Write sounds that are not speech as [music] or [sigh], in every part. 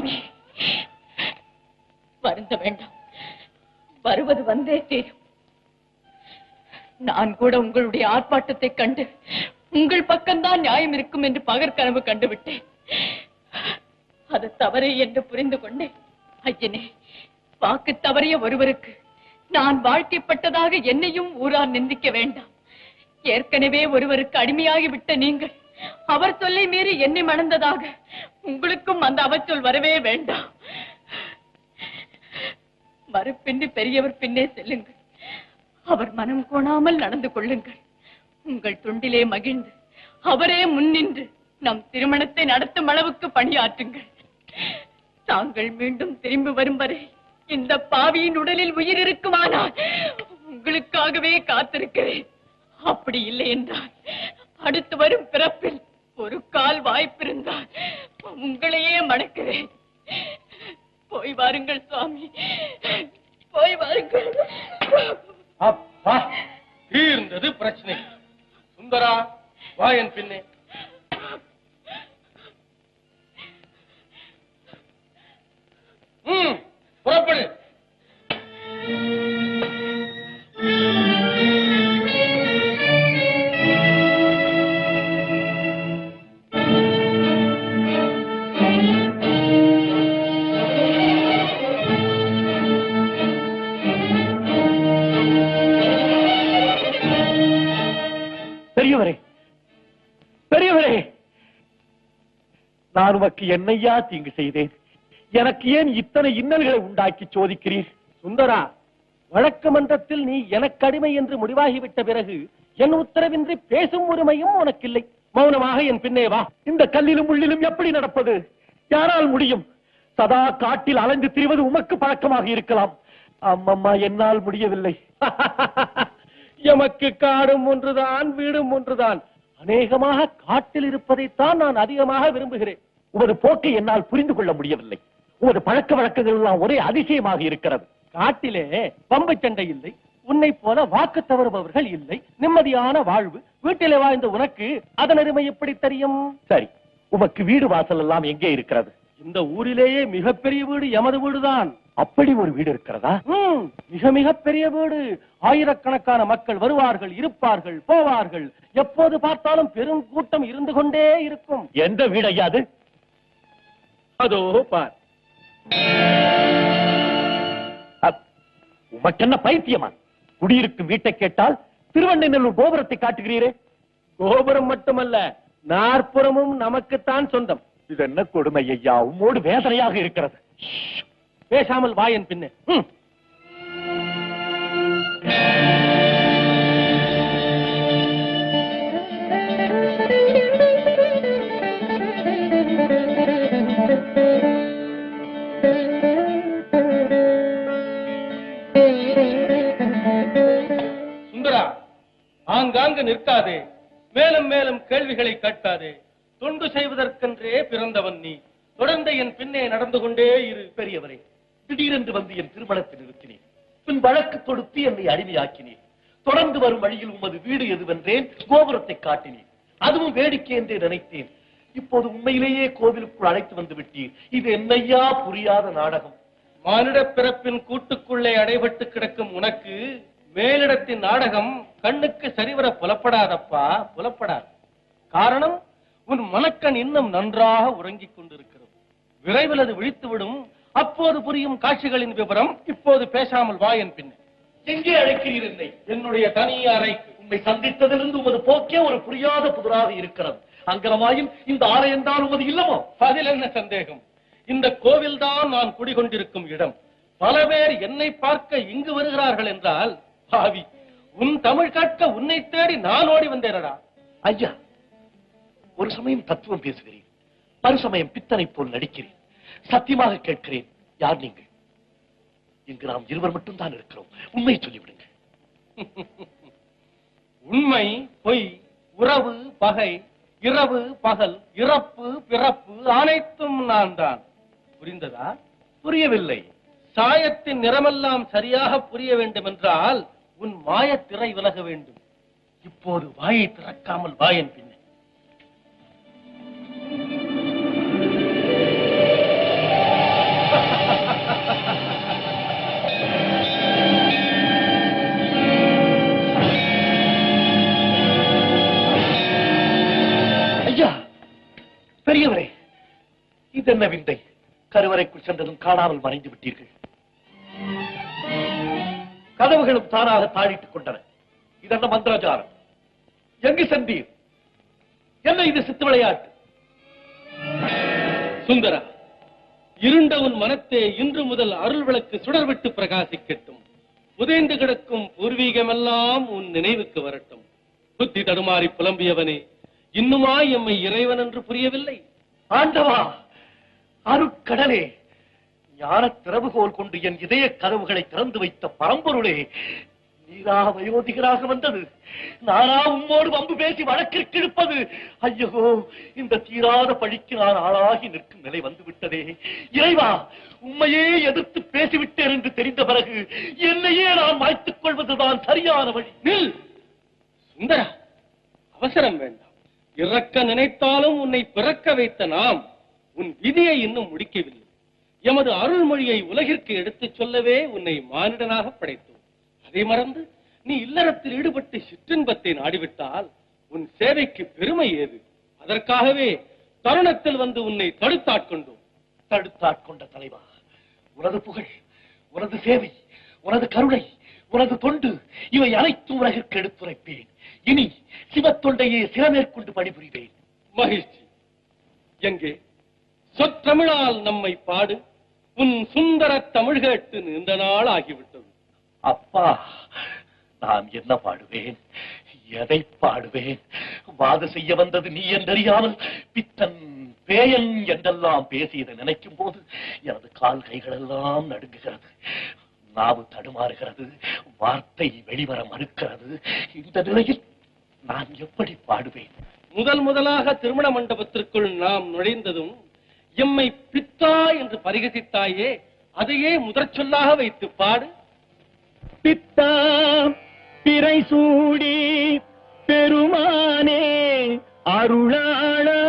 சுவாமி. வருந்த வேண்டாம். வருவது வந்தே தீரும். நான் கூட உங்களுடைய ஆர்ப்பாட்டத்தை கண்டு உங்கள் பக்கம்தான் நியாயம் இருக்கும் என்று பகற்கனவு கண்டுவிட்டேன். அது தவறு என்று புரிந்து கொண்டேன். ஐயனே வாக்கு தவறிய ஒருவருக்கு நான் வாழ்க்கைப்பட்டதாக என்னையும் ஊரார் நிந்திக்க வேண்டாம். ஏற்கனவே ஒருவருக்கு அடிமையாகிவிட்ட நீங்கள் அவர் சொல்லை மீறி என்னை மணந்ததாக உங்களுக்கும் அந்த அவச்சொல் வரவே வேண்டாம். மறுப்பின்றி பெரியவர் பின்னே செல்லுங்கள். அவர் மனம் கோணாமல் நடந்து கொள்ளுங்கள். உங்கள் தொண்டிலே மகிழ்ந்து அவரே முன்னின்று நம் திருமணத்தை நடத்தும் அளவுக்கு பணியாற்றுங்கள். தாங்கள் மீண்டும் திரும்பி வரும் வரை இந்த பாவியின் உடலில் உயிர் இருக்குமானால் உங்களுக்காகவே காத்திருக்கிறேன். அப்படி இல்லை என்றால் அடுத்து வரும் பிறப்பில் ஒரு கால் வாய்ப்பிருந்தால் உங்களையே மணக்கிறேன். போய் வாருங்கள் சுவாமி. நான் உமக்கு என்னையா தீங்கு செய்தேன்? எனக்கு ஏன் இத்தனை இன்னல்களை உண்டாக்கி சோதிக்கிறீர்? சுந்தரா வழக்கு மன்றத்தில் நீ எனக்கு அடிமை என்று முடிவாகிவிட்ட பிறகு என் உத்தரவின்றி பேசும் உரிமையும் உனக்கில்லை. மௌனமாக என் பின்னே வா. இந்த கல்லிலும் முள்ளிலும் எப்படி நடப்பது? யாரால் முடியும்? சதா காட்டில் அலைந்து திரிவது உமக்கு பழக்கமாக இருக்கலாம். அம்மம்மா என்னால் முடியவில்லை. [laughs] எமக்கு காடும் ஒன்றுதான் வீடும் ஒன்றுதான். அநேகமாக காட்டில் இருப்பதைத்தான் நான் அதிகமாக விரும்புகிறேன். உமது போக்கை என்னால் புரிந்து கொள்ள முடியவில்லை. உமது பழக்க வழக்கங்கள் எல்லாம் ஒரே அதிசயமாக இருக்கிறது. காட்டிலே பம்பு சண்டை இல்லை. உன்னை போல வாக்கு தவறுபவர்கள் இல்லை. நிம்மதியான வாழ்வு. வீட்டிலே வாழ்ந்த உனக்கு அதன் அருமை எப்படி தெரியும்? சரி உமக்கு வீடு வாசல் எல்லாம் எங்கே இருக்கிறது? இந்த ஊரிலேயே மிகப்பெரிய வீடு எமது வீடுதான். அப்படி ஒரு வீடு இருக்கிறதா? மிக மிக பெரிய வீடு. ஆயிரக்கணக்கான மக்கள் வருவார்கள் இருப்பார்கள் போவார்கள். எப்போது பார்த்தாலும் பெரும் கூட்டம் இருந்து கொண்டே இருக்கும். எந்த வீடு ஐயா அது பார். உமக்கென்ன பைத்தியமா? குடியிருக்கும் வீட்டை கேட்டால் திருவண்ணநல்லூர் கோபுரத்தை காட்டுகிறீரே? கோபுரம் மட்டுமல்ல நாற்புறமும் நமக்குத்தான் சொந்தம். இது என்ன கொடுமை ஐயா? உம்மோடு வேதனையாக இருக்கிறது. பேசாமல் வாயன் பின்னே. ஆங்காங்கு நிற்காதே. மேலும் மேலும் கேள்விகளை கேட்காதே. தொண்டு செய்வதற்கென்றே பிறந்தவன் நீ. தொடர்ந்து என் பின்னே நடந்து கொண்டே இரு பெரியவரே. திடீரென்று வந்து என் திருமணத்தை நிறுத்தினேன். பின் வழக்கு தொடுத்து என்னை அடிமையாக்கினேன். தொடர்ந்து வரும் வழியில் உமது வீடு எதுவென்றேன் கோபுரத்தை காட்டினேன். அதுவும் வேடிக்கை என்றே நினைத்தேன். இப்போது உண்மையிலேயே கோவிலுக்குள் அழைத்து வந்து விட்டீர். இது என்னையா புரியாத நாடகம். மானிட பிறப்பின் கூட்டுக்குள்ளே அடைபட்டு கிடக்கும் உனக்கு மேலிடத்தின் நாடகம் கண்ணுக்கு சரிவர புலப்படாதப்பா புலப்படாது. காரணம் உன் மனக்கண் இன்னும் நன்றாக உறங்கிக் கொண்டிருக்கிறது. விரைவில் அது விழித்துவிடும். அப்போது புரியும் காட்சிகளின் விவரம் இப்போது பேசாமல் வா என் பின்னே. எங்கே அழைக்கிறீர் என்னை? என்னுடைய தனி அறைக்கு. உண்மை சந்தித்ததிலிருந்து உமது போக்கே ஒரு புரியாத புதிராக இருக்கிறது. அங்கனமாயும் இந்த ஆலயம் தான் உமது இல்லமோ? அதில் என்ன சந்தேகம்? இந்த கோவில்தான் நான் குடிகொண்டிருக்கும் இடம். பல பேர் என்னை பார்க்க இங்கு வருகிறார்கள் என்றால் பாவி உன் தமிழ் கற்க உன்னை தேடி நான் ஓடி வந்தேனடா. ஐயா ஒரு சமயம் தத்துவம் பேசுகிறேன். மறுசமயம் பித்தனை போல் நடிக்கிறேன். சத்தியமாக கேட்கிறேன் யார் நீங்கள்? இங்கு நாம் இருவர் மட்டும் தான் இருக்கிறோம். உண்மை சொல்லிவிடுங்க [laughs] உண்மை பொய் உறவு பகை இரவு பகல் இறப்பு பிறப்பு அனைத்தும் நான் தான் புரிந்ததா? புரியவில்லை. சாயத்தின் நிறமெல்லாம் சரியாக புரிய வேண்டும் என்றால் உன் மாயத்திரை விலக வேண்டும். இப்போது வாயை திறக்காமல் வாயன் பின்ன. பெரியவரே என்ன விந்தை? கருவறைக்குள் சென்றதும் காணாமல் மறைந்து விட்டீர்கள். கதவுகளும் தானாக தாழிட்டுக் கொண்டன. இதென்ன மந்திராச்சாரம்? எங்கு சென்றீர்? என்ன இது சித்து விளையாட்டு? சுந்தரா இருண்ட உன் மனத்தே இன்று முதல் அருள் விளக்கு சுடர்விட்டு பிரகாசிக்கட்டும். புதைந்து கிடக்கும் பூர்வீகமெல்லாம் உன் நினைவுக்கு வரட்டும். புத்தி தடுமாறி புலம்பியவனே இன்னுமா எம்மை இறைவன் என்று புரியவில்லை? ஆண்டவா அருட்கடலே ஞான திறவுகோல் கொண்டு என் இதய கதவுகளை திறந்து வைத்த பரம்பொருளே நீரா வயோதிகராக வந்தது. நானா உம்மோடு வம்பு பேசி வழக்கிற்கு இழுப்பது. ஐயோ இந்த தீராத பழிக்கு நான் ஆளாகி நிற்கும் நிலை வந்து விட்டதே இறைவா உண்மையே எதிர்த்து பேசிவிட்டேன் என்று தெரிந்த பிறகு என்னையே நான் மாய்த்துக் கொள்வதுதான் சரியான வழி. நில்! சுந்தரா அவசரம் வேண்டாம். இறக்க நினைத்தாலும் உன்னை பிறக்க வைத்த நாம். உன் விதியை இன்னும் முடிக்கவில்லை. எமது அருள்மொழியை உலகிற்கு எடுத்துச் சொல்லவே உன்னை மானிடனாக படைத்தோம். அதை மறந்து நீ இல்லறத்தில் ஈடுபட்டு சிற்றின்பத்தை நாடிவிட்டால் உன் சேவைக்கு பெருமை ஏது? அதற்காகவே தருணத்தில் வந்து உன்னை தடுத்தாட்கொண்டோம். தடுத்தாட்கொண்ட தலைவா உனது புகழ் உனது சேவை உனது கருணை உனது தொண்டு இவை அனைத்தும் உலகிற்கு எடுத்துரைப்பேன். இனி சிவத்தொண்டையே சிறமேற்கொண்டு பணிபுரிவேன். மகிழ்ச்சி. எங்கே? சொற்றமிழால் நம்மை பாடு. உன் சுந்தர தமிழ் கேட்டு நீண்ட நாள் ஆகிவிட்டது. அப்பா நான் என்ன பாடுவேன்? எதை பாடுவேன்? வாது செய்ய வந்தது நீ என்றறியாமல் பித்தன் பேயன் என்றெல்லாம் பேசியதை நினைக்கும் போது எனது கால் கைகளெல்லாம் நடுங்குகிறது. நாவு தடுமாறுகிறது. வார்த்தை வெளிவர மறுக்கிறது. இந்த நிலையில் நான் எப்படி பாடுவேன்? முதல் முதலாக திருமண மண்டபத்திற்குள் நாம் நுழைந்ததும் எம்மை பித்தா என்று பரிகசித்தாயே அதையே முதற் சொல்லாக வைத்து பாடு. பித்தா பிறை சூடி பெருமானே அருளாளா.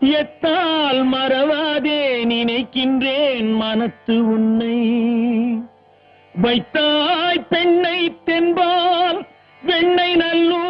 எத்தால் மறவாதே நினைக்கின்றேன் மனத்து உன்னை. வைத்தாய் பெண்ணை தென்பால் வெண்ணை நல்லூர்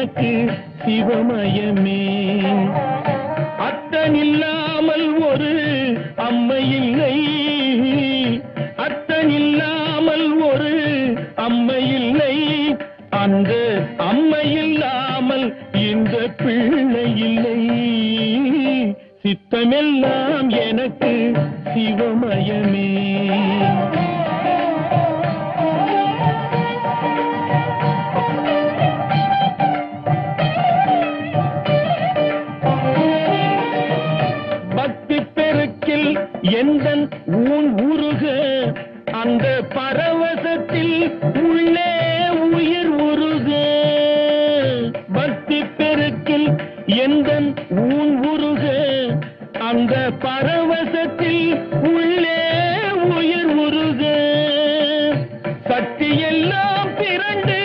எனக்கு சிவமயமே. அத்தனில்லாமல் ஒரு அம்மை இல்லை. எந்தன் ஊன் உருக. அந்த பரவசத்தில் உள்ளே உயிர் உருக. சக்தி எல்லாம் திரண்டு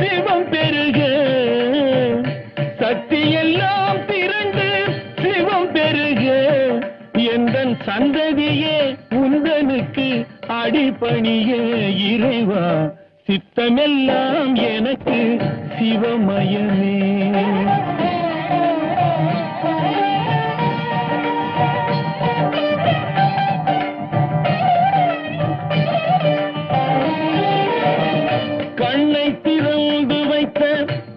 சிவம் பெருக. சக்தி எல்லாம் திரண்டு சிவம் பெருக. எந்தன் சந்ததியே உந்தனுக்கு அடிபணிய இறைவா. சித்தமெல்லாம் எனக்கு சிவமயமே. Yeah.